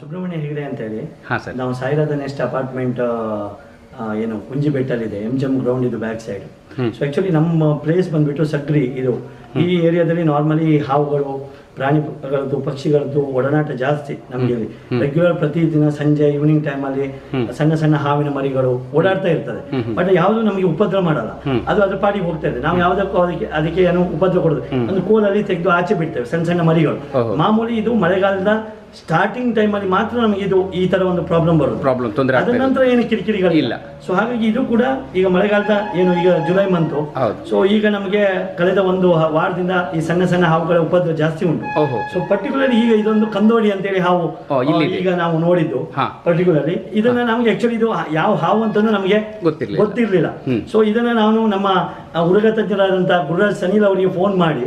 ಸುಬ್ರಹ್ಮಣ್ಯ ಹೆಗಡೆ ಅಂತೇಳಿ. ಹೇಳಿ ಸರ್. ನಾವು ಸಾಯಿರಾದ ನೆಕ್ಸ್ಟ್ ಅಪಾರ್ಟ್ಮೆಂಟ್ ಏನು ಕುಂಜಿ ಬೆಟ್ಟಲ್ಲಿದೆ ಎಂ ಜಮ್ ಗ್ರೌಂಡ್ ಇದು ಬ್ಯಾಕ್ ಸೈಡ್. ಸೊ ಆಕ್ಚುಲಿ ನಮ್ಮ ಪ್ಲೇಸ್ ಬಂದ್ಬಿಟ್ಟು ಸಕ್ರಿ ಇದು. ಈ ಏರಿಯಾದಲ್ಲಿ ನಾರ್ಮಲಿ ಹಾವುಗಳು ಪ್ರಾಣಿಗಳದ್ದು ಪಕ್ಷಿಗಳದ್ದು ಒಡನಾಟ ಜಾಸ್ತಿ ನಮಗೆ. ರೆಗ್ಯುಲರ್ ಪ್ರತಿದಿನ ಸಂಜೆ ಈವ್ನಿಂಗ್ ಟೈಮಲ್ಲಿ ಸಣ್ಣ ಸಣ್ಣ ಹಾವಿನ ಮರಿಗಳು ಓಡಾಡ್ತಾ ಇರ್ತದೆ. ಬಟ್ ಯಾವುದು ನಮಗೆ ಉಪದ್ರ ಮಾಡಲ್ಲ. ಅದು ಅದ್ರ ಪಾಡಿಗೆ ಹೋಗ್ತಾ ಇದೆ ನಾವು ಯಾವುದಕ್ಕೂ ಅದಕ್ಕೆ ಅದಕ್ಕೆ ಏನು ಉಪದ್ರ ಕೊಡೋದು ಒಂದು ಕೋಲಲ್ಲಿ ತೆಗೆದು ಆಚೆ ಬಿಡ್ತೇವೆ ಸಣ್ಣ ಸಣ್ಣ ಮರಿಗಳು. ಮಾಮೂಲಿ ಇದು ಮಳೆಗಾಲದ ಸ್ಟಾರ್ಟಿಂಗ್ ಟೈಮಲ್ಲಿ ಮಾತ್ರ ನಮಗೆ ಇದು ಈ ತರ ಒಂದು ಪ್ರಾಬ್ಲಮ್ ಬರುತ್ತೆ ಪ್ರಾಬ್ಲಮ್ ತೊಂದರೆ ಅದ ನಂತರ ಏನು ಕಿರಿಕಿರಿಗಳು ಇಲ್ಲ. ಸೊ ಹಾಗಾಗಿ ಇದು ಕೂಡ ಈಗ ಮಳೆಗಾಲದ ಏನು ಈಗ ಜುಲೈ ಮಂತು ಸೊ ಈಗ ನಮಗೆ ಕಳೆದ ಒಂದು ವಾರದಿಂದ ಈ ಸಣ್ಣ ಸಣ್ಣ ಹಾವುಗಳ ಉಪದ್ರ ಜಾಸ್ತಿ ಉಂಟು. ಸೊ ಪರ್ಟಿಕ್ಯುಲರ್ಲಿ ಈಗ ಇದೊಂದು ಕಂದೋಡಿ ಅಂತೇಳಿ ಹಾವು ಈಗ ನಾವು ನೋಡಿದ್ದು. ಪರ್ಟಿಕ್ಯುಲರ್ಲಿ ಇದನ್ನ ನಮಗೆ ಆಕ್ಚುಲಿ ಇದು ಯಾವ ಹಾವು ಅಂತಂದು ನಮಗೆ ಗೊತ್ತಿರ್ಲಿಲ್ಲ. ಸೊ ಇದನ್ನ ನಾನು ನಮ್ಮ ಹುಡುಗ ತಜ್ಞರಾದಂತಹ ಗುರುರಾಜ್ ಸನಿಲ್ ಅವರಿಗೆ ಫೋನ್ ಮಾಡಿ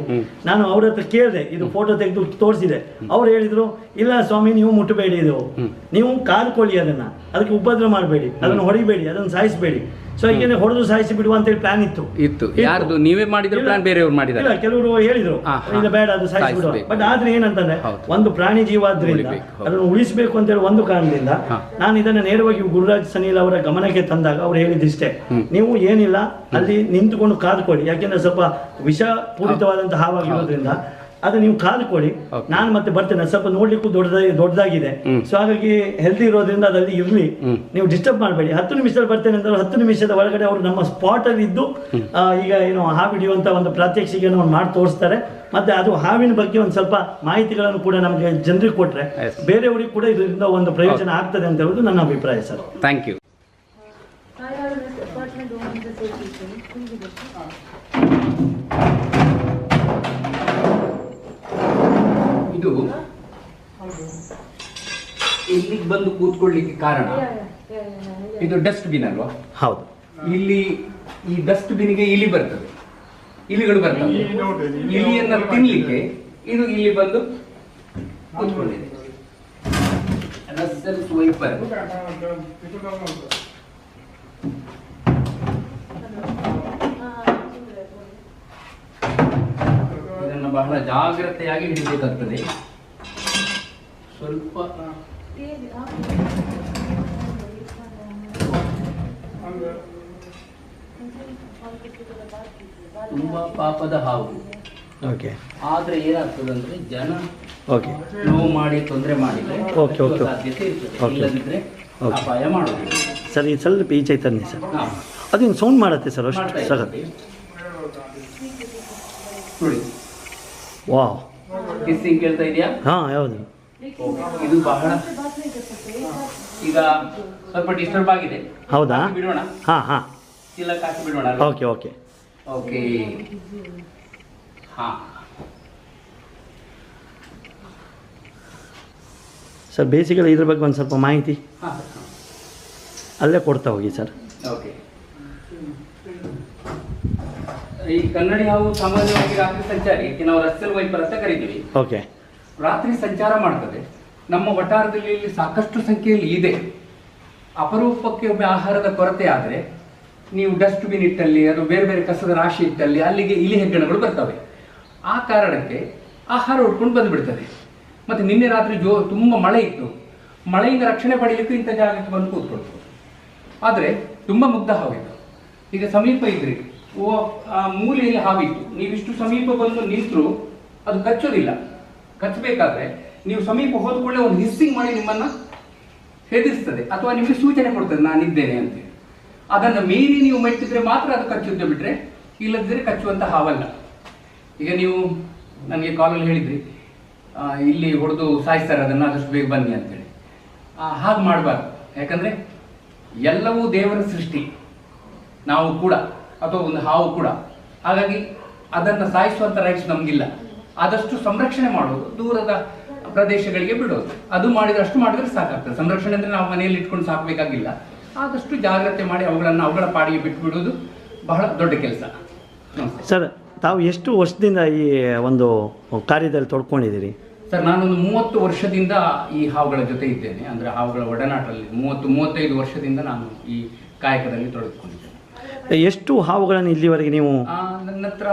ನಾನು ಅವ್ರ ಹತ್ರ ಕೇಳಿದೆ ಇದು ಫೋಟೋ ತೆಗೆದು ತೋರಿಸಿದೆ. ಅವ್ರು ಹೇಳಿದ್ರು ಇಲ್ಲ ಸ್ವಾಮಿ ನೀವು ಮುಟ್ಟಬೇಡಿ ಇದು. ನೀವು ಕಾಲ್ಕೊಳ್ಳಿ ಅದನ್ನ. ಅದಕ್ಕೆ ಉಪದ್ರ ಮಾಡಬೇಡಿ. ಅದನ್ನ ಹೊಡಿಬೇಡಿ ಅದನ್ನ ಸಾಯಿಸಬೇಡಿ. ಸೊ ಹೀಗೆ ಹೊಡೆದು ಸಾಯಿಸಿ ಬಿಡುವ ಅಂತೇಳಿ ಪ್ಲಾನ್ ಇತ್ತು. ಇತ್ತು. ಯಾರು ನೀವೇ ಮಾಡಿದ್ರು ಪ್ಲಾನ್ ಬೇರೆಯವ್ರು ಇಲ್ಲ ಕೆಲವರು ಹೇಳಿದ್ರು. ಇಲ್ಲ ಬೇಡ ಅದು ಸಾಯಿಸಿ ಬಿಡುವ. ಬಟ್ ಆದ್ರೆ ಏನಂತಂದ್ರೆ. ಒಂದು ಪ್ರಾಣಿ ಜೀವಾದ್ರಿಂದ ಆದ್ರೆ ಹೌದು. ಅದನ್ನು ಉಳಿಸಬೇಕು ಅಂತೇಳಿ ಒಂದು ಕಾರಣದಿಂದ. ನಾನು ಇದನ್ನ ನೇರವಾಗಿ ಗುರುರಾಜ್ ಸನಿಲ್ ಅವರ ಗಮನಕ್ಕೆ ತಂದಾಗ ಅವ್ರು ಹೇಳಿದಿಷ್ಟೇ ನೀವು ಏನಿಲ್ಲ ಅಲ್ಲಿ ನಿಂತುಕೊಂಡು ಕಾದ್ಕೊಳ್ಳಿ ಯಾಕೆಂದ್ರೆ ಸ್ವಲ್ಪ ವಿಷ ಪೂರಿತವಾದಂತಹ ಹಾವಾಗಿರೋದ್ರಿಂದ ಅದು ನೀವು ಕಾದುಕೊಳ್ಳಿ. ನಾನು ಮತ್ತೆ ಬರ್ತೇನೆ. ಅದು ಸ್ವಲ್ಪ ನೋಡ್ಲಿಕ್ಕೂ ದೊಡ್ಡದಾಗಿ ದೊಡ್ಡದಾಗಿದೆ. ಸೊ ಹಾಗಾಗಿ ಹೆಲ್ದಿ ಇರೋದ್ರಿಂದ ಅದಲ್ಲಿ ಇರ್ಲಿ. ನೀವು ಡಿಸ್ಟರ್ಬ್ ಮಾಡಬೇಡಿ. ಹತ್ತು ನಿಮಿಷದಲ್ಲಿ ಬರ್ತೇನೆ ಅಂದ್ರೆ ಹತ್ತು ನಿಮಿಷದ ಒಳಗಡೆ ಅವರು ನಮ್ಮ ಸ್ಪಾಟ್ ಅಲ್ಲಿ ಇದ್ದು ಆ, ಈಗ ಏನು ಹಾವು ಹಿಡಿಯುವಂತ ಒಂದು ಪ್ರಾತ್ಯಕ್ಷಿಕೆಯನ್ನು ಮಾಡಿ ತೋರಿಸ್ತಾರೆ. ಮತ್ತೆ ಅದು ಹಾವಿನ ಬಗ್ಗೆ ಒಂದು ಸ್ವಲ್ಪ ಮಾಹಿತಿಗಳನ್ನು ಕೂಡ ನಮಗೆ ಜನರಿಗೆ ಕೊಟ್ಟರೆ. ಬೇರೆಯವರಿಗೆ ಕೂಡ ಇದರಿಂದ ಒಂದು ಪ್ರಯೋಜನ ಆಗ್ತದೆ ಅಂತ ಹೇಳುದು ನನ್ನ ಅಭಿಪ್ರಾಯ ಸರ್. ಥ್ಯಾಂಕ್ ಯು ಇದು ಇಲ್ಲಿಗೆ ಬಂದು ಕೂತ್ಕೊಳ್ಳಿಕ್ಕೆ ಕಾರಣ? ಇದು ಡಸ್ಟ್ ಬಿನ್ ಅಲ್ವಾ? ಹೌದು. ಇಲ್ಲಿ ಈ ಡಸ್ಟ್ ಬಿನ್ಗೆ ಇಲಿ ಬರ್ತದೆ. ಇಲಿಗಳು ಬರ್ತವೆ. ಇಲಿಯನ್ನ ತಿನ್ಲಿಕ್ಕೆ ಇದು ಇಲ್ಲಿ ಬಂದು ಕೂತ್ಕೊಂಡಿದೆ. ರಸ್ಸಲ್ ಸ್ವೈಪರ್ ಇದನ್ನು ಬಹಳ ಜಾಗ್ರತೆಯಾಗಿ ಹಿಡಿಬೇಕಾಗ್ತದೆ ಸ್ವಲ್ಪ ತುಂಬಾ ಪಾಪದ ಹಾವು. ಓಕೆ ಆದ್ರೆ ಏನಾಗ್ತದೆ ಅಂದ್ರೆ ಜನ ಓಕೆ ನೋವು ಮಾಡಿ ತೊಂದರೆ ಮಾಡಿದ್ರೆ ಓಕೆ ಓಕೆ ಸಾಧ್ಯತೆ ಇರ್ತದೆ. ಅಪಾಯ ಮಾಡುದು ಸರ್ ಸ್ವಲ್ಪ ಈಚೆ ತನ್ನಿ ಸರ್. ಅದೇನು ಸೌಂಡ್ ಮಾಡುತ್ತೆ ಸರ್ ಅಷ್ಟು ಸರ್. ನೋಡಿ. ವಾವ್ ಕಿಸ್ಸಿಂಗ್ ಕೇಳ್ತಾ ಇದೆಯಾ? ಹಾಂ ಯಾವುದು ಇದು ಬಹಳ ಈಗ ಸ್ವಲ್ಪ ಡಿಸ್ಟರ್ಬ್ ಆಗಿದೆ. ಹೌದಾ? ಬಿಡೋಣ? ಹಾ ಹಾ. ಚೀಲ ಹಾಕಿ ಬಿಡೋಣ ಓಕೆ ಓಕೆ. ಓಕೆ. ಹಾ. ಸರ್ ಬೇಸಿಕಲಿ ಇದ್ರ ಬಗ್ಗೆ ಒಂದು ಸ್ವಲ್ಪ ಮಾಹಿತಿ ಅಲ್ಲೇ ಕೊಡ್ತಾ ಹೋಗಿ ಸರ್. ಓಕೆ. ಈ ಕನ್ನಡಿ ಹಾವು ಸಾಮಾನ್ಯವಾಗಿ ರಾತ್ರಿ ಸಂಚಾರಿ ನಾವು ರಸ್ತೆಲ್ ವೈಪರ್ ಅಂತ ಕರಿತೀವಿ. ಓಕೆ. ರಾತ್ರಿ ಸಂಚಾರ ಮಾಡ್ತದೆ. ನಮ್ಮ ವಠಾರದಲ್ಲಿ ಇಲ್ಲಿ ಸಾಕಷ್ಟು ಸಂಖ್ಯೆಯಲ್ಲಿ ಇದೆ. ಅಪರೂಪಕ್ಕೆ ಒಮ್ಮೆ ಆಹಾರದ ಕೊರತೆ ಆದರೆ ನೀವು ಡಸ್ಟ್ಬಿನ್ ಇಟ್ಟಲ್ಲಿ ಅದು ಬೇರೆ ಬೇರೆ ಕಸದ ರಾಶಿ ಇಟ್ಟಲ್ಲಿ ಅಲ್ಲಿಗೆ ಇಲಿ ಹೆಗ್ಗಣಗಳು ಬರ್ತವೆ. ಆ ಕಾರಣಕ್ಕೆ ಆಹಾರ ಉಟ್ಕೊಂಡು ಬಂದುಬಿಡ್ತದೆ. ಮತ್ತು ನಿನ್ನೆ ರಾತ್ರಿ ಜೋ ತುಂಬ ಮಳೆ ಇತ್ತು. ಮಳೆಯಿಂದ ರಕ್ಷಣೆ ಪಡೆಯಲಿಕ್ಕೂ ಇಂಥ ಜಾಗಕ್ಕೆ ಬಂದು ಕೂತ್ಕೊಳ್ತು ಆದರೆ ತುಂಬ ಮುಗ್ಧ ಹಾವಿತ್ತು. ಈಗ ಸಮೀಪ ಇದ್ರಿ. ಆ ಮೂಲೆಯಲ್ಲಿ ಹಾವಿತ್ತು. ನೀವಿಷ್ಟು ಸಮೀಪ ಬಂದು ನಿಂತರು ಅದು ಕಚ್ಚೋದಿಲ್ಲ. ಕಚ್ಚಬೇಕಾದ್ರೆ ನೀವು ಸಮೀಪ ಹೋದ ಕೂಡಲೇ ಒಂದು ಹಿಸ್ಸಿಂಗ್ ಮಾಡಿ ನಿಮ್ಮನ್ನ ಹೆದರಿಸ್ತದೆ ಅಥವಾ ನಿಮಗೆ ಸೂಚನೆ ಕೊಡ್ತದೆ, ನಾನಿದ್ದೇನೆ ಅಂತ. ಅದನ್ನು ಮೀರಿ ನೀವು ಮೆಟ್ಟಿದ್ರೆ ಮಾತ್ರ ಅದು ಕಚ್ಚುತ್ತೆ ಬಿಟ್ಟರೆ ಇಲ್ಲದಿದ್ದರೆ ಕಚ್ಚುವಂತ ಹಾವಲ್ಲ. ಈಗ ನೀವು ನನಗೆ ಕಾಲಲ್ಲಿ ಹೇಳಿದ್ರಿ ಇಲ್ಲಿ ಹೊಡೆದು ಸಾಯಿಸ್ತಾರೆ, ಅದನ್ನು ಆದಷ್ಟು ಬೇಗ ಬನ್ನಿ ಅಂತೇಳಿ. ಹಾಗೆ ಮಾಡಬಾರ್ದು. ಯಾಕಂದ್ರೆ ಎಲ್ಲವೂ ದೇವರ ಸೃಷ್ಟಿ. ನಾವು ಕೂಡ ಅಥವಾ ಒಂದು ಹಾವು ಕೂಡ. ಹಾಗಾಗಿ ಅದನ್ನು ಸಾಯಿಸುವಂಥ ರೈಟ್ಸ್ ನಮಗಿಲ್ಲ. ಆದಷ್ಟು ಸಂರಕ್ಷಣೆ ಮಾಡೋದು ದೂರದ ಪ್ರದೇಶಗಳಿಗೆ ಬಿಡೋದು. ಅದು ಮಾಡಿದ್ರೆ ಅಷ್ಟು ಮಾಡಿದ್ರೆ ಸಾಕಾಗ್ತದೆ. ಸಂರಕ್ಷಣೆ ಅಂದರೆ ನಾವು ಮನೆಯಲ್ಲಿ ಇಟ್ಕೊಂಡು ಸಾಕಬೇಕಾಗಿಲ್ಲ. ಆದಷ್ಟು ಜಾಗ್ರತೆ ಮಾಡಿ ಅವುಗಳನ್ನು ಅವುಗಳ ಪಾಡಿಗೆ ಬಿಟ್ಟು ಬಿಡೋದು ಬಹಳ ದೊಡ್ಡ ಕೆಲಸ. ಸರ್ ತಾವು ಎಷ್ಟು ವರ್ಷದಿಂದ ಈ ಒಂದು ಕಾರ್ಯದಲ್ಲಿ ತೊಡ್ಕೊಂಡಿದ್ದೀರಿ? ಸರ್ ನಾನೊಂದು ಮೂವತ್ತು ವರ್ಷದಿಂದ ಈ ಹಾವುಗಳ ಜೊತೆ ಇದ್ದೇನೆ. ಅಂದ್ರೆ ಹಾವುಗಳ ಒಡನಾಟದಲ್ಲಿ ಮೂವತ್ತು ಮೂವತ್ತೈದು ವರ್ಷದಿಂದ ನಾನು ಈ ಕಾಯಕದಲ್ಲಿ ತೊಡಗಿಕೊಂಡಿದ್ದೇನೆ. ಎಷ್ಟು ಹಾವುಗಳನ್ನು ಇಲ್ಲಿವರೆಗೆ ನೀವು ನನ್ನ ಹತ್ರ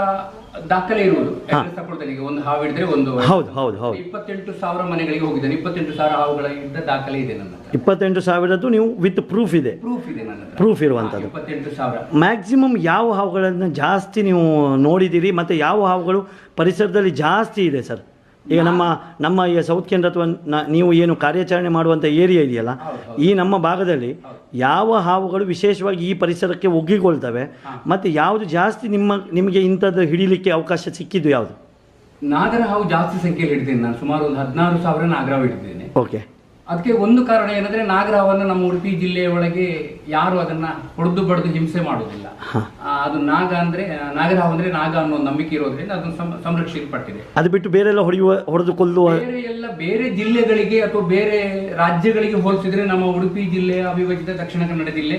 ದಾಖಲೆ ಇರುವುದು. ಅಡ್ರೆಸ್ ಒಂದು ಹಾವು ಹಿಡಿದ್ರೆ ಒಂದು ಹೌದು ಹೌದು ಹೌದು. ಇಪ್ಪತ್ತೆಂಟು ಸಾವಿರ ಮನೆಗಳಿಗೆ ಹೋಗಿದ್ದೇನೆ. ಇಪ್ಪತ್ತೆಂಟು ಸಾವಿರ ಹಾವುಗಳ ಇದ್ದ ದಾಖಲೆ ಇದೆ ನನ್ನ ಹತ್ರ. ಇಪ್ಪತ್ತೆಂಟು ಸಾವಿರದ್ದು ನೀವು ವಿತ್ ಪ್ರೂಫ್ ಇದೆ. ಪ್ರೂಫ್ ಇದೆ ನನ್ನ ಹತ್ರ. ಪ್ರೂಫ್ ಇರುವಂಥದ್ದು ಇಪ್ಪತ್ತೆಂಟು ಸಾವಿರ. ಮ್ಯಾಕ್ಸಿಮಮ್ ಯಾವ ಹಾವುಗಳನ್ನು ಜಾಸ್ತಿ ನೀವು ನೋಡಿದ್ದೀರಿ? ಮತ್ತು ಯಾವ ಹಾವುಗಳು ಪರಿಸರದಲ್ಲಿ ಜಾಸ್ತಿ ಇದೆ ಸರ್? ಈಗ ನಮ್ಮ ನಮ್ಮ ಈ ಸೌತ್ ಕೇಂದ್ರ ಅಥವಾ ನೀವು ಏನು ಕಾರ್ಯಾಚರಣೆ ಮಾಡುವಂಥ ಏರಿಯಾ ಇದೆಯಲ್ಲ ಈ ನಮ್ಮ ಭಾಗದಲ್ಲಿ ಯಾವ ಹಾವುಗಳು ವಿಶೇಷವಾಗಿ ಈ ಪರಿಸರಕ್ಕೆ ಒಗ್ಗಿಕೊಳ್ತವೆ ಮತ್ತು ಯಾವುದು ಜಾಸ್ತಿ ನಿಮ್ಮ ನಿಮಗೆ ಇಂಥದ್ದು ಹಿಡಿಲಿಕ್ಕೆ ಅವಕಾಶ ಸಿಕ್ಕಿದ್ದು ಯಾವುದು? ನಾಗರ ಹಾವು ಜಾಸ್ತಿ ಸಂಖ್ಯೆಯಲ್ಲಿ ಹಿಡಿದೇನೆ ನಾನು ಸುಮಾರು ಒಂದು ಹದಿನಾರು ಸಾವಿರ ನಾಗರ ಹಾವು ಹಿಡಿದ್ದೇನೆ ಓಕೆ ಅದಕ್ಕೆ ಒಂದು ಕಾರಣ ಏನಂದ್ರೆ ನಾಗರಾವನ್ನ ನಮ್ಮ ಉಡುಪಿ ಜಿಲ್ಲೆಯ ಒಳಗೆ ಯಾರು ಅದನ್ನ ಹೊಡೆದು ಬಡ್ದು ಹಿಂಸೆ ಮಾಡುವುದಿಲ್ಲ. ಆ, ಅದು ನಾಗ ಅಂದ್ರೆ ನಾಗರಾವ್ ಅಂದ್ರೆ ನಾಗ ಅನ್ನೋ ನಂಬಿಕೆ ಇರೋದ್ರಿಂದ ಅದನ್ನು ಸಂರಕ್ಷಿಸಲ್ಪಟ್ಟಿದೆ. ಅದು ಬಿಟ್ಟು ಬೇರೆ ಹೊಡೆಯುವ ಹೊಡೆದು ಕೊಲ್ಲುವ ಬೇರೆ ಎಲ್ಲ ಬೇರೆ ಜಿಲ್ಲೆಗಳಿಗೆ ಅಥವಾ ಬೇರೆ ರಾಜ್ಯಗಳಿಗೆ ಹೋಲಿಸಿದ್ರೆ ನಮ್ಮ ಉಡುಪಿ ಜಿಲ್ಲೆಯ ಅವಿಭಜಿತ ದಕ್ಷಿಣ ಕನ್ನಡ ಜಿಲ್ಲೆ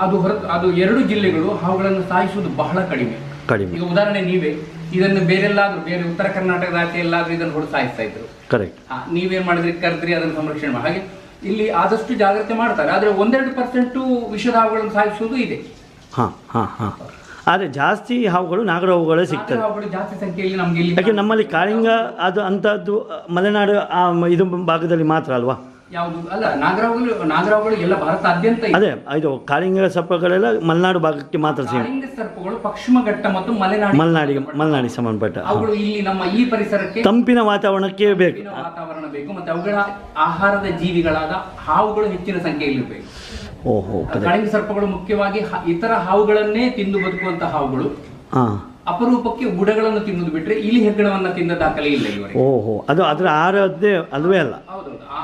ಅದು ಹೊರತು ಅದು ಎರಡು ಜಿಲ್ಲೆಗಳು ಅವುಗಳನ್ನು ಸಾಯಿಸುವುದು ಬಹಳ ಕಡಿಮೆ. ಕಡಿಮೆ. ಈಗ ಉದಾಹರಣೆ ನೀವೇ ಇದನ್ನು ಬೇರೆಲ್ಲಾದ್ರೂ ಬೇರೆ ಉತ್ತರ ಕರ್ನಾಟಕದ ಆಚೆ ಎಲ್ಲಾದ್ರೂ ಇದನ್ನು ಹೊಡೆದು ಸಾಯಿಸ್ತಾ ಇದ್ರು. ಕರೆಕ್ಟ್ ಆ, ನೀವೇನ್ ಮಾಡಿದ್ರಿ? ಕರೆದ್ರಿ ಅದನ್ನು ಸಂರಕ್ಷಣೆ ಮಾಡಿ. ಹಾಗೆ ಇಲ್ಲಿ ಆದಷ್ಟು ಜಾಗ್ರತೆ ಮಾಡ್ತಾರೆ. ಆದ್ರೆ ಒಂದೆರಡು ಪರ್ಸೆಂಟ್ ವಿಷದ ಹಾವುಗಳನ್ನು ಸಾಯಿಸುವುದು ಇದೆ. ಹಾಂ ಹಾಂ ಹಾಂ. ಆದರೆ ಜಾಸ್ತಿ ಹಾವುಗಳು ನಾಗರ ಹಾವುಗಳೇ ಸಿಗ್ತವೆ ನಾಗರ ಹಾವುಗಳು ಜಾಸ್ತಿ ಸಂಖ್ಯೆಯಲ್ಲಿ ನಮ್ಗೆ ಇಲ್ಲಿ ಯಾಕೆ ನಮ್ಮಲ್ಲಿ ಕಾಳಿಂಗ ಅದು ಅಂಥದ್ದು ಮಲೆನಾಡು ಆ ಮ- ಇದು ಭಾಗದಲ್ಲಿ ಮಾತ್ರ ಅಲ್ವಾ? ಯಾವುದು? ಅಲ್ಲ ನಾಗರಹಾವುಗಳು ನಾಗರಹಾವುಗಳು ಎಲ್ಲ ಭಾರತಾದ್ಯಂತ ಇದೆ. ಅದೇ ಇದು ಕಾಳಿಂಗ ಸರ್ಪಗಳೆಲ್ಲ ಮಲೆನಾಡು ಭಾಗಕ್ಕೆ ಮಾತ್ರ ಸೇರಿ ಕಾಳಿಂಗ ಸರ್ಪಗಳು ಪಶ್ಚಿಮ ಘಟ್ಟ ಮತ್ತು ಮಲೆನಾಡು ಮಲೆನಾಡಿಗೆ ಮಲೆನಾಡಿಗೆ ಸಂಬಂಧಪಟ್ಟ ಅವುಗಳು ಇಲ್ಲಿ ನಮ್ಮ ಈ ಪರಿಸರಕ್ಕೆ ತಂಪಿನ ವಾತಾವರಣಕ್ಕೆ ಬೇಕು. ವಾತಾವರಣ ಬೇಕು ಮತ್ತೆ ಅವುಗಳ ಆಹಾರದ ಜೀವಿಗಳಾದ ಹಾವುಗಳು ಹೆಚ್ಚಿನ ಸಂಖ್ಯೆಯಲ್ಲಿ ಇರಬೇಕು ಓಹೋ ಕಾಳಿಂಗ ಸರ್ಪಗಳು ಮುಖ್ಯವಾಗಿ ಹ- ಇತರ ಹಾವುಗಳನ್ನೇ ತಿಂದು ಬದುಕುವಂತ ಹಾವುಗಳು. ಹಾಂ. ಅಪರೂಪಕ್ಕೆ ಬುಡಗಳನ್ನು ತಿನ್ನುದು ಬಿಟ್ರೆ ಇಲಿ ಹೆಗ್ಗಣವನ್ನ ತಿಂದ ದಾಖಲೆ ಇಲ್ಲ ಇವರಿಗೆ ಓಹೋ ಅದು ಅದರ ಆಹಾರದ್ದೇ ಅಲ್ವೇ ಅಲ್ಲ? ಹೌದೌದು. ಆ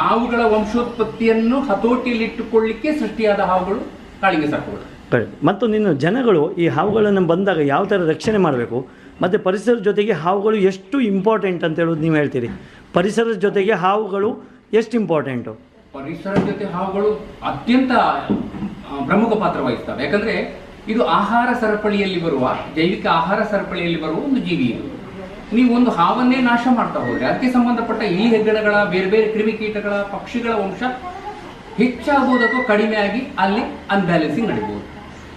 ಹಾವುಗಳ ವಂಶೋತ್ಪತ್ತಿಯನ್ನು ಹತೋಟಿಯಲ್ಲಿಟ್ಟುಕೊಳ್ಳಿಕ್ಕೆ ಸೃಷ್ಟಿಯಾದ ಹಾವುಗಳು ಕಾಳಿಗೆ ಸಾಕುಗಳು. ಮತ್ತು ನಿನ್ನ ಜನಗಳು ಈ ಹಾವುಗಳನ್ನು ಬಂದಾಗ ಯಾವ ಥರ ರಕ್ಷಣೆ ಮಾಡಬೇಕು? ಮತ್ತು ಪರಿಸರದ ಜೊತೆಗೆ ಹಾವುಗಳು ಎಷ್ಟು ಇಂಪಾರ್ಟೆಂಟ್ ಅಂತ ಹೇಳೋದು ನೀವು ಹೇಳ್ತೀರಿ. ಪರಿಸರದ ಜೊತೆಗೆ ಹಾವುಗಳು ಎಷ್ಟು ಇಂಪಾರ್ಟೆಂಟು ಪರಿಸರ ಜೊತೆ ಹಾವುಗಳು ಅತ್ಯಂತ ಪ್ರಮುಖ ಪಾತ್ರ ವಹಿಸ್ತವೆ. ಯಾಕಂದರೆ ಇದು ಆಹಾರ ಸರಪಳಿಯಲ್ಲಿ ಬರುವ ಜೈವಿಕ ಆಹಾರ ಸರಪಳಿಯಲ್ಲಿ ಬರುವ ಒಂದು ಜೀವಿ ಇದು. ನೀವು ಒಂದು ಹಾವನ್ನೇ ನಾಶ ಮಾಡ್ತಾ ಹೋದ್ರೆ, ಅದಕ್ಕೆ ಸಂಬಂಧಪಟ್ಟ ಇಲಿ ಹೆಗ್ಗಣಗಳ, ಬೇರೆ ಬೇರೆ ಕ್ರಿಮಿಕೀಟಗಳ ಪಕ್ಷಿಗಳ ವಂಶ ಹೆಚ್ಚಾಗುವುದು ಅಥವಾ ಆಗಿ ಅಲ್ಲಿ ಅನ್ಬ್ಯಾಲೆನ್ಸಿಂಗ್ ನಡಿಬಹುದು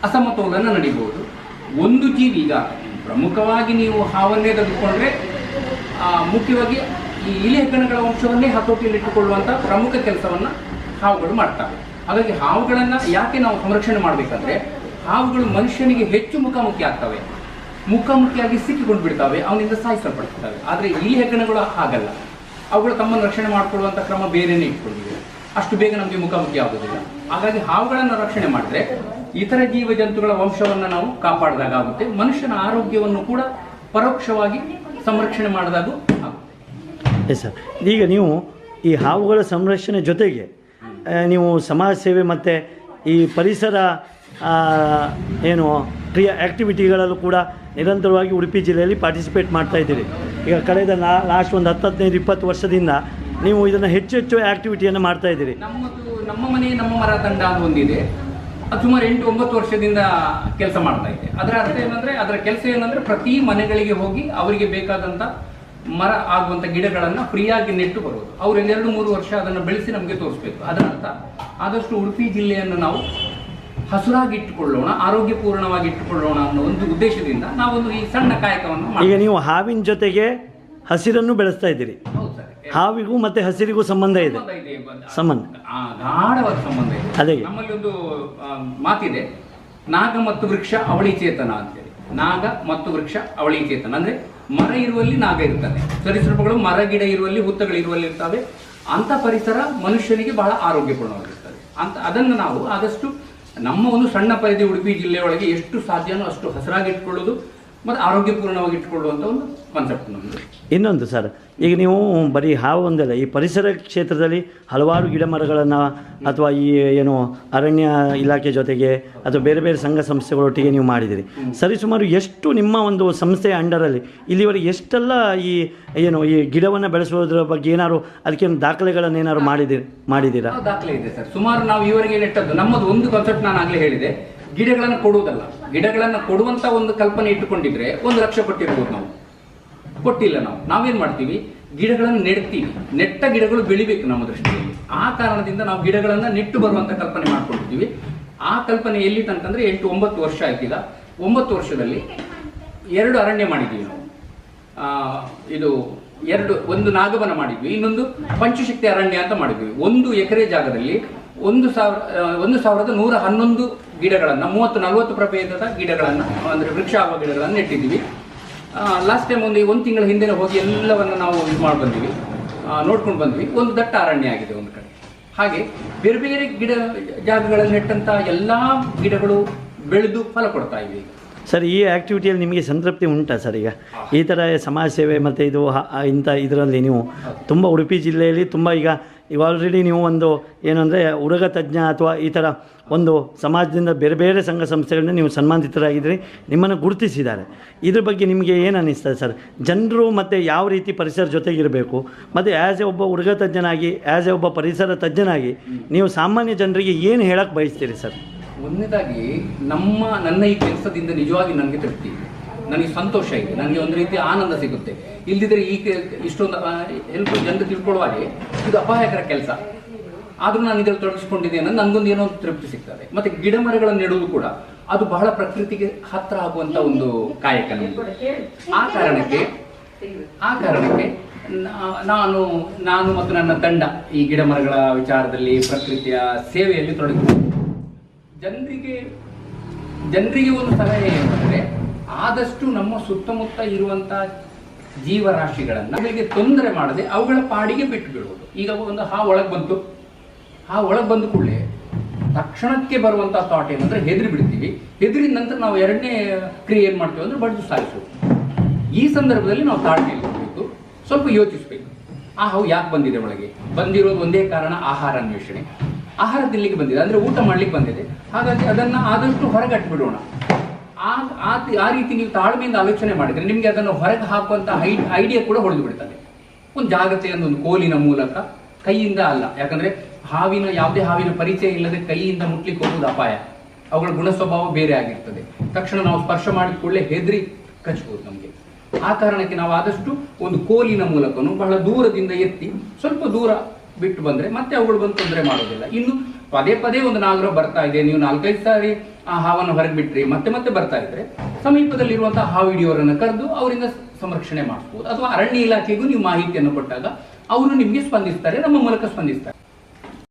ಅಸಮತೋಲನ ನಡಿಬಹುದು ಒಂದು ಜೀವಿ ಈಗ ಪ್ರಮುಖವಾಗಿ ನೀವು ಹಾವನ್ನೇ ತೆಗೆದುಕೊಂಡ್ರೆ ಮುಖ್ಯವಾಗಿ ಈ ಇಲಿ ಹೆಗ್ಗಣಗಳ ವಂಶವನ್ನೇ ಹತೋಟಿಯಲ್ಲಿಟ್ಟುಕೊಳ್ಳುವಂಥ ಪ್ರಮುಖ ಕೆಲಸವನ್ನ ಹಾವುಗಳು ಮಾಡ್ತವೆ ಹಾಗಾಗಿ ಹಾವುಗಳನ್ನ ಯಾಕೆ ನಾವು ಸಂರಕ್ಷಣೆ ಮಾಡಬೇಕಂದ್ರೆ, ಹಾವುಗಳು ಮನುಷ್ಯನಿಗೆ ಹೆಚ್ಚು ಮುಖಾಮುಖಿ ಆಗ್ತವೆ. ಮುಖಾಮುಖಿಯಾಗಿ ಸಿಕ್ಕಿಕೊಂಡು ಬಿಡ್ತಾವೆ ಅವನಿಂದ ಸಾಯಿಸಲ್ಪಡ್ತವೆ ಆದರೆ ಈ ಹೆಗ್ಗಣಗಳು ಹಾಗಲ್ಲ. ಅವುಗಳು ತಮ್ಮನ್ನು ರಕ್ಷಣೆ ಮಾಡಿಕೊಳ್ಳುವಂಥ ಕ್ರಮ ಬೇರೆಯೇ ಇಟ್ಕೊಂಡಿವೆ. ಅಷ್ಟು ಬೇಗ ನಮಗೆ ಮುಖಾಮುಖಿ ಆಗೋದಿಲ್ಲ ಹಾಗಾಗಿ ಹಾವುಗಳನ್ನು ರಕ್ಷಣೆ ಮಾಡಿದ್ರೆ ಇತರ ಜೀವ ಜಂತುಗಳ ವಂಶವನ್ನು ನಾವು ಕಾಪಾಡಿದಾಗ ಆಗುತ್ತೆ ಮನುಷ್ಯನ ಆರೋಗ್ಯವನ್ನು ಕೂಡ ಪರೋಕ್ಷವಾಗಿ ಸಂರಕ್ಷಣೆ ಮಾಡಿದಾಗೂ ಆಗುತ್ತೆ. ಎಸ್ ಸರ್ ಈಗ ನೀವು ಈ ಹಾವುಗಳ ಸಂರಕ್ಷಣೆ ಜೊತೆಗೆ ನೀವು ಸಮಾಜ ಸೇವೆ ಮತ್ತು ಈ ಪರಿಸರ ಏನು ಕ್ರಿಯಾ ಆ್ಯಕ್ಟಿವಿಟಿಗಳಲ್ಲೂ ಕೂಡ ನಿರಂತರವಾಗಿ ಉಡುಪಿ ಜಿಲ್ಲೆಯಲ್ಲಿ ಪಾರ್ಟಿಸಿಪೇಟ್ ಮಾಡ್ತಾ ಇದ್ದೀರಿ. ಈಗ ಕಳೆದ ನಾ ಲಾಸ್ಟ್ ಒಂದು ಹತ್ತು ಹದಿನೈದು ಇಪ್ಪತ್ತು ವರ್ಷದಿಂದ ನೀವು ಇದನ್ನು ಹೆಚ್ಚು ಹೆಚ್ಚು ಆ್ಯಕ್ಟಿವಿಟಿಯನ್ನು ಮಾಡ್ತಾ ಇದ್ದೀರಿ. ನಮ್ಮದು, ನಮ್ಮ ಮನೆ, ನಮ್ಮ ಮರ ತಂಡ ಒಂದಿದೆ. ಅದು ಸುಮಾರು ಎಂಟು, ಒಂಬತ್ತು ವರ್ಷದಿಂದ ಕೆಲಸ ಮಾಡ್ತಾ ಇದೆ. ಅದರ ಅರ್ಥ ಏನಂದರೆ, ಅದರ ಕೆಲಸ ಏನಂದರೆ ಪ್ರತಿ ಮನೆಗಳಿಗೆ ಹೋಗಿ ಅವರಿಗೆ ಬೇಕಾದಂಥ ಮರ ಆಗುವಂಥ ಗಿಡಗಳನ್ನು ಫ್ರೀಯಾಗಿ ನೆಟ್ಟು ಬರೋದು. ಅವ್ರು ಎರಡು ಮೂರು ವರ್ಷ ಅದನ್ನು ಬೆಳೆಸಿ ನಮಗೆ ತೋರಿಸ್ಬೇಕು. ಅದರ ಅರ್ಥ. ಆದಷ್ಟು ಉಡುಪಿ ಜಿಲ್ಲೆಯನ್ನು ನಾವು ಹಸುರಾಗಿ ಇಟ್ಟುಕೊಳ್ಳೋಣ ಆರೋಗ್ಯಪೂರ್ಣವಾಗಿ ಇಟ್ಟುಕೊಳ್ಳೋಣ ಅನ್ನೋ ಒಂದು ಉದ್ದೇಶದಿಂದ ನಾವೊಂದು ಈ ಸಣ್ಣ ಕಾಯಕವನ್ನು ಈಗ ನೀವು ಹಾವಿನ ಜೊತೆಗೆ ಹಸಿರನ್ನು ಬೆಳೆಸ್ತಾ ಇದ್ದೀರಿ. ಹಾವಿಗೂ ಮತ್ತೆ ಹಸಿರಿಗೂ ಸಂಬಂಧ ಇದೆ. ಸಂಬಂಧ ಗಾಢವಾದ ಸಂಬಂಧ ಇದೆ. ಅದೇ. ನಮ್ಮಲ್ಲಿ ಒಂದು ಮಾತಿದೆ. ನಾಗ ಮತ್ತು ವೃಕ್ಷ ಅವಳಿ ಚೇತನ ಅಂತೇಳಿ. ನಾಗ ಮತ್ತು ವೃಕ್ಷ ಅವಳಿ ಚೇತನ. ಅಂದ್ರೆ ಮರ ಇರುವಲ್ಲಿ ನಾಗ ಇರ್ತದೆ. ಸರೀಸೃಪಗಳು ಮರ ಗಿಡ ಇರುವಲ್ಲಿ ಹುತ್ತಗಳು ಇರುವಲ್ಲಿ ಇರ್ತವೆ. ಅಂತ ಪರಿಸರ ಮನುಷ್ಯನಿಗೆ ಬಹಳ ಆರೋಗ್ಯಪೂರ್ಣವಾಗಿರ್ತದೆ. ಅಂತ ಅದನ್ನು ನಾವು ಆದಷ್ಟು ನಮ್ಮ ಒಂದು ಸಣ್ಣ ಪರಿಧಿ ಉಡುಪಿ ಜಿಲ್ಲೆಯೊಳಗೆ ಎಷ್ಟು ಸಾಧ್ಯನೋ ಅಷ್ಟು ಹಸಿರಾಗಿ ಇಟ್ಕೊಳ್ಳೋದು ಮತ್ತು ಆರೋಗ್ಯಪೂರ್ಣವಾಗಿ ಇಟ್ಕೊಳ್ಳುವಂಥ ಒಂದು ಕಾನ್ಸೆಪ್ಟ್ ನಮ್ಮದು ಇನ್ನೊಂದು ಸರ್ ಈಗ ನೀವು ಬರೀ ಹಾವು ಒಂದಲ್ಲ ಈ ಪರಿಸರ ಕ್ಷೇತ್ರದಲ್ಲಿ ಹಲವಾರು ಗಿಡ ಮರಗಳನ್ನು ಅಥವಾ ಈ ಏನು ಅರಣ್ಯ ಇಲಾಖೆ ಜೊತೆಗೆ ಅಥವಾ ಬೇರೆ ಬೇರೆ ಸಂಘ ಸಂಸ್ಥೆಗಳೊಟ್ಟಿಗೆ ನೀವು ಮಾಡಿದಿರಿ. ಸರಿಸುಮಾರು ಎಷ್ಟು ನಿಮ್ಮ ಒಂದು ಸಂಸ್ಥೆಯ ಅಂಡರಲ್ಲಿ ಇಲ್ಲಿವರೆಗೆ ಎಷ್ಟೆಲ್ಲ ಈ ಏನು ಈ ಗಿಡವನ್ನು ಬೆಳೆಸೋದ್ರ ಬಗ್ಗೆ ಏನಾದ್ರು ಅದಕ್ಕೇನು ದಾಖಲೆಗಳನ್ನು ಏನಾದ್ರು ಮಾಡಿದಿರಿ ಮಾಡಿದ್ದೀರಾ? ದಾಖಲೆ ಇದೆ ಸರ್. ಸುಮಾರು ನಾವು ಇವರಿಗೆ ನೆಟ್ಟದ್ದು ನಮ್ಮದು ಒಂದು ಕಾನ್ಸೆಪ್ಟ್ ನಾನು ಆಗಲೇ ಹೇಳಿದೆ. ಗಿಡಗಳನ್ನು ಕೊಡುವುದಲ್ಲ. ಗಿಡಗಳನ್ನು ಕೊಡುವಂತ ಒಂದು ಕಲ್ಪನೆ ಇಟ್ಟುಕೊಂಡಿದ್ರೆ ಒಂದು ಲಕ್ಷ ಕೊಟ್ಟಿರ್ಬೋದು ನಾವು. ಕೊಟ್ಟಿಲ್ಲ ನಾವು. ನಾವೇನ್ ಮಾಡ್ತೀವಿ? ಗಿಡಗಳನ್ನು ನೆಡ್ತೀವಿ. ನೆಟ್ಟ ಗಿಡಗಳು ಬೆಳಿಬೇಕು ನಮ್ಮ ದೃಷ್ಟಿಯಲ್ಲಿ. ಆ ಕಾರಣದಿಂದ ನಾವು ಗಿಡಗಳನ್ನು ನೆಟ್ಟು ಬರುವಂತ ಕಲ್ಪನೆ ಮಾಡ್ಕೊಳ್ತೀವಿ ಆ ಕಲ್ಪನೆ ಎಲ್ಲಿ ತಂತಂದ್ರೆ ಎಂಟು, ಒಂಬತ್ತು ವರ್ಷ ಆಯ್ತಿಲ್ಲ. ಒಂಬತ್ತು ವರ್ಷದಲ್ಲಿ ಎರಡು ಅರಣ್ಯ ಮಾಡಿದ್ವಿ ನಾವು. ಇದು ಎರಡು, ಒಂದು ನಾಗಬನ ಮಾಡಿದ್ವಿ. ಇನ್ನೊಂದು ಪಂಚಶಕ್ತಿ ಅರಣ್ಯ ಅಂತ ಮಾಡಿದ್ವಿ. ಒಂದು ಎಕರೆ ಜಾಗದಲ್ಲಿ ಒಂದು ಸಾವಿರ ಒಂದು ಸಾವಿರದ ನೂರ ಹನ್ನೊಂದು ಗಿಡಗಳನ್ನು ಮೂವತ್ತು ನಲವತ್ತು ಪ್ರಭೇದದ ಗಿಡಗಳನ್ನು ಅಂದರೆ ವೃಕ್ಷ ಆಗುವ ಗಿಡಗಳನ್ನು ನೆಟ್ಟಿದ್ದೀವಿ. ಲಾಸ್ಟ್ ಟೈಮ್ ಒಂದು ಒಂದು ತಿಂಗಳ ಹಿಂದೆ ಹೋಗಿ ಎಲ್ಲವನ್ನು ನಾವು ಇದು ಮಾಡಿ ಬಂದ್ವಿ ನೋಡ್ಕೊಂಡು ಬಂದ್ವಿ. ಒಂದು ದಟ್ಟ ಅರಣ್ಯ ಆಗಿದೆ ಒಂದು ಕಡೆ. ಹಾಗೆ ಬೇರೆ ಬೇರೆ ಗಿಡ ಜಾಗಗಳಲ್ಲಿ ನೆಟ್ಟಂಥ ಎಲ್ಲ ಗಿಡಗಳು ಬೆಳೆದು ಫಲ ಕೊಡ್ತಾ ಇವೆ ಈಗ. ಸರ್ ಈ ಆ್ಯಕ್ಟಿವಿಟಿಯಲ್ಲಿ ನಿಮಗೆ ಸಂತೃಪ್ತಿ ಉಂಟಾ ಸರ್ ಈಗ? ಈ ಥರ ಸಮಾಜ ಸೇವೆ ಮತ್ತು ಇದು ಇಂಥ ಇದರಲ್ಲಿ ನೀವು ತುಂಬ ಉಡುಪಿ ಜಿಲ್ಲೆಯಲ್ಲಿ ತುಂಬ ಈಗ ಈಗ ಆಲ್ರೆಡಿ ನೀವು ಒಂದು ಏನಂದರೆ ಹುಡುಗ ತಜ್ಞ ಅಥವಾ ಈ ಥರ ಒಂದು ಸಮಾಜದಿಂದ ಬೇರೆ ಬೇರೆ ಸಂಘ ಸಂಸ್ಥೆಗಳನ್ನ ನೀವು ಸನ್ಮಾನಿತರಾಗಿದ್ದೀರಿ ನಿಮ್ಮನ್ನು ಗುರುತಿಸಿದ್ದಾರೆ. ಇದ್ರ ಬಗ್ಗೆ ನಿಮಗೆ ಏನು ಅನ್ನಿಸ್ತದೆ ಸರ್? ಜನರು ಮತ್ತು ಯಾವ ರೀತಿ ಪರಿಸರ ಜೊತೆಗಿರಬೇಕು? ಮತ್ತು ಆ್ಯಸ್ ಎ ಒಬ್ಬ ಹುಡುಗ ತಜ್ಞನಾಗಿ ಆ್ಯಸ್ ಎ ಒಬ್ಬ ಪರಿಸರ ತಜ್ಞನಾಗಿ ನೀವು ಸಾಮಾನ್ಯ ಜನರಿಗೆ ಏನು ಹೇಳಕ್ಕೆ ಬಯಸ್ತೀರಿ ಸರ್? ಒಂದನೇದಾಗಿ ನಮ್ಮ, ನನ್ನ ಈ ಕೆಲಸದಿಂದ ನಿಜವಾಗಿ ನನಗೆ ತೃಪ್ತಿ ನನಗೆ ಸಂತೋಷ ಇದೆ. ನನಗೆ ಒಂದು ರೀತಿ ಆನಂದ ಸಿಗುತ್ತೆ. ಇಲ್ದಿದ್ರೆ ಈ ಇಷ್ಟೊಂದು ಹೆಲ್ಪ್ ಜನರು ತಿಳ್ಕೊಳ್ಳುವಾಗೆ ಇದು ಅಪಾಯಕರ ಕೆಲಸ. ಆದರೂ ನಾನು ಇದರಲ್ಲಿ ತೊಡಗಿಸ್ಕೊಂಡಿದ್ದೇನೆ ನನಗೊಂದು ಏನೋ ಒಂದು ತೃಪ್ತಿ ಸಿಗ್ತದೆ. ಮತ್ತೆ ಗಿಡ ಮರಗಳನ್ನು ನೆಡುವುದು ಕೂಡ, ಅದು ಬಹಳ ಪ್ರಕೃತಿಗೆ ಹತ್ರ ಆಗುವಂತ ಒಂದು ಕಾಯಕ. ಆ ಕಾರಣಕ್ಕೆ ಆ ಕಾರಣಕ್ಕೆ ನಾನು ನಾನು ಮತ್ತು ನನ್ನ ತಂಡ ಈ ಗಿಡ ಮರಗಳ ವಿಚಾರದಲ್ಲಿ ಪ್ರಕೃತಿಯ ಸೇವೆಯಲ್ಲಿ ತೊಡಗಿದ್ದೇವೆ ಜನರಿಗೆ ಜನರಿಗೆ ಒಂದು ಸಲಹೆ ಏನಂದ್ರೆ, ಆದಷ್ಟು ನಮ್ಮ ಸುತ್ತಮುತ್ತ ಇರುವಂತ ಜೀವರಾಶಿಗಳನ್ನ ಅವುಗಳಿಗೆ ತೊಂದರೆ ಮಾಡದೆ ಅವುಗಳ ಪಾಡಿಗೆ ಬಿಟ್ಟು ಬಿಡುವುದು ಈಗ ಒಂದು ಹಾ ಒಳಗೆ ಬಂತು. ಹಾ ಒಳಗೆ ಬಂದ ಕೂಡಲೇ ತಕ್ಷಣಕ್ಕೆ ಬರುವಂತ ಥಾಟ್ ಏನಂದ್ರೆ ಹೆದರಿ ಬಿಡ್ತೀವಿ. ಹೆದರಿದ ನಂತರ ನಾವು ಎರಡನೇ ಕ್ರಿಯೆ ಏನ್ ಮಾಡ್ತೀವಿ ಅಂದ್ರೆ ಬಡ್ದು ಸಾಯಿಸೋದು. ಈ ಸಂದರ್ಭದಲ್ಲಿ ನಾವು ತಾಳ್ಮೆಯಲ್ಲಿ ಇರಬೇಕು ಸ್ವಲ್ಪ ಯೋಚಿಸಬೇಕು. ಆ ಹಾವು ಯಾಕೆ ಬಂದಿದೆ ಒಳಗೆ? ಬಂದಿರೋದು ಒಂದೇ ಕಾರಣ ಆಹಾರ ಅನ್ವೇಷಣೆ. ಆಹಾರ ತಿನ್ಲಿಕ್ಕೆ ಬಂದಿದೆ. ಅಂದ್ರೆ ಊಟ ಮಾಡ್ಲಿಕ್ಕೆ ಬಂದಿದೆ. ಹಾಗಾಗಿ ಅದನ್ನ ಆದಷ್ಟು ಹೊರಗೆ ಬಿಡೋಣ ಆ ಆ ರೀತಿ ನೀವು ತಾಳ್ಮೆಯಿಂದ ಆಲೋಚನೆ ಮಾಡಿದ್ರೆ ನಿಮಗೆ ಅದನ್ನು ಹೊರಗೆ ಹಾಕುವಂತ ಐಡಿಯಾ ಕೂಡ ಹೊಡೆದು ಬಿಡ್ತದೆ ಒಂದು ಜಾಗ್ರತೆಯನ್ನು ಒಂದು ಕೋಲಿನ ಮೂಲಕ ಕೈಯಿಂದ ಅಲ್ಲ. ಯಾಕಂದ್ರೆ ಹಾವಿನ ಯಾವುದೇ ಹಾವಿನ ಪರಿಚಯ ಇಲ್ಲದೆ ಕೈಯಿಂದ ಮುಟ್ಲಿಕ್ಕೆ ಹೋಗುವುದು ಅಪಾಯ. ಅವುಗಳ ಗುಣ ಸ್ವಭಾವ ಬೇರೆ ಆಗಿರ್ತದೆ. ತಕ್ಷಣ ನಾವು ಸ್ಪರ್ಶ ಮಾಡಿದ ಕೂಡಲೇ ಹೆದರಿ ಕಚ್ಬೋದು ನಮಗೆ. ಆ ಕಾರಣಕ್ಕೆ ನಾವು ಆದಷ್ಟು ಒಂದು ಕೋಲಿನ ಮೂಲಕನು ಬಹಳ ದೂರದಿಂದ ಎತ್ತಿ ಸ್ವಲ್ಪ ದೂರ ಬಿಟ್ಟು ಬಂದ್ರೆ ಮತ್ತೆ ಅವುಗಳು ಬಂದು ತೊಂದರೆ ಮಾಡೋದಿಲ್ಲ. ಇನ್ನು ಪದೇ ಪದೇ ಒಂದು ನಾಗರ ಬರ್ತಾ ಇದೆ. ನೀವು ನಾಲ್ಕೈದು ಸಾರಿ ಆ ಹಾವನ್ನು ಹೊರಗೆ ಬಿಟ್ರಿ ಮತ್ತೆ ಮತ್ತೆ ಬರ್ತಾ ಇದ್ರೆ ಸಮೀಪದಲ್ಲಿರುವಂತಹ ಹಾವು ಹಿಡಿಯೋರನ್ನು ಕರೆದು ಅವರಿಂದ ಸಂರಕ್ಷಣೆ ಮಾಡಿಸ್ಬೋದು. ಅಥವಾ ಅರಣ್ಯ ಇಲಾಖೆಗೂ ನೀವು ಮಾಹಿತಿಯನ್ನು ಕೊಟ್ಟಾಗ ಅವರು ನಿಮಗೆ ಸ್ಪಂದಿಸ್ತಾರೆ, ನಮ್ಮ ಮೂಲಕ ಸ್ಪಂದಿಸ್ತಾರೆ.